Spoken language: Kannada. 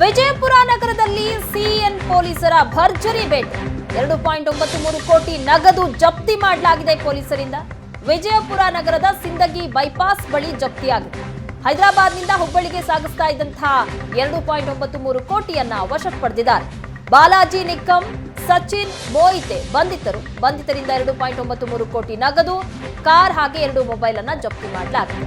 ವಿಜಯಪುರ ನಗರದಲ್ಲಿ ಸಿಎನ್ ಪೊಲೀಸರ ಭರ್ಜರಿ ಬೇಟೆ ಎರಡು ಪಾಯಿಂಟ್ ಒಂಬತ್ತು ಮೂರು ಕೋಟಿ ನಗದು ಜಪ್ತಿ ಮಾಡಲಾಗಿದೆ ಪೊಲೀಸರಿಂದ. ವಿಜಯಪುರ ನಗರದ ಸಿಂದಗಿ ಬೈಪಾಸ್ ಬಳಿ ಜಪ್ತಿಯಾಗಿದೆ. ಹೈದರಾಬಾದ್ನಿಂದ ಹುಬ್ಬಳ್ಳಿಗೆ ಸಾಗಿಸ್ತಾ ಇದ್ದಂತಹ ಎರಡು ಪಾಯಿಂಟ್ ಒಂಬತ್ತು ಮೂರು ಕೋಟಿಯನ್ನ ವಶಕ್ಕೆ ಪಡೆದಿದ್ದಾರೆ. ಬಾಲಾಜಿ ನಿಕ್ಕಂ, ಸಚಿನ್ ಮೋಯಿತೆ ಬಂಧಿತರು. ಬಂಧಿತರಿಂದ ಎರಡು ಪಾಯಿಂಟ್ ಒಂಬತ್ತು ಮೂರು ಕೋಟಿ ನಗದು. ಕಾರ್ ಹಾಗೆ ಎರಡು ಮೊಬೈಲ್ ಅನ್ನ ಜಪ್ತಿ ಮಾಡಲಾಗಿದೆ.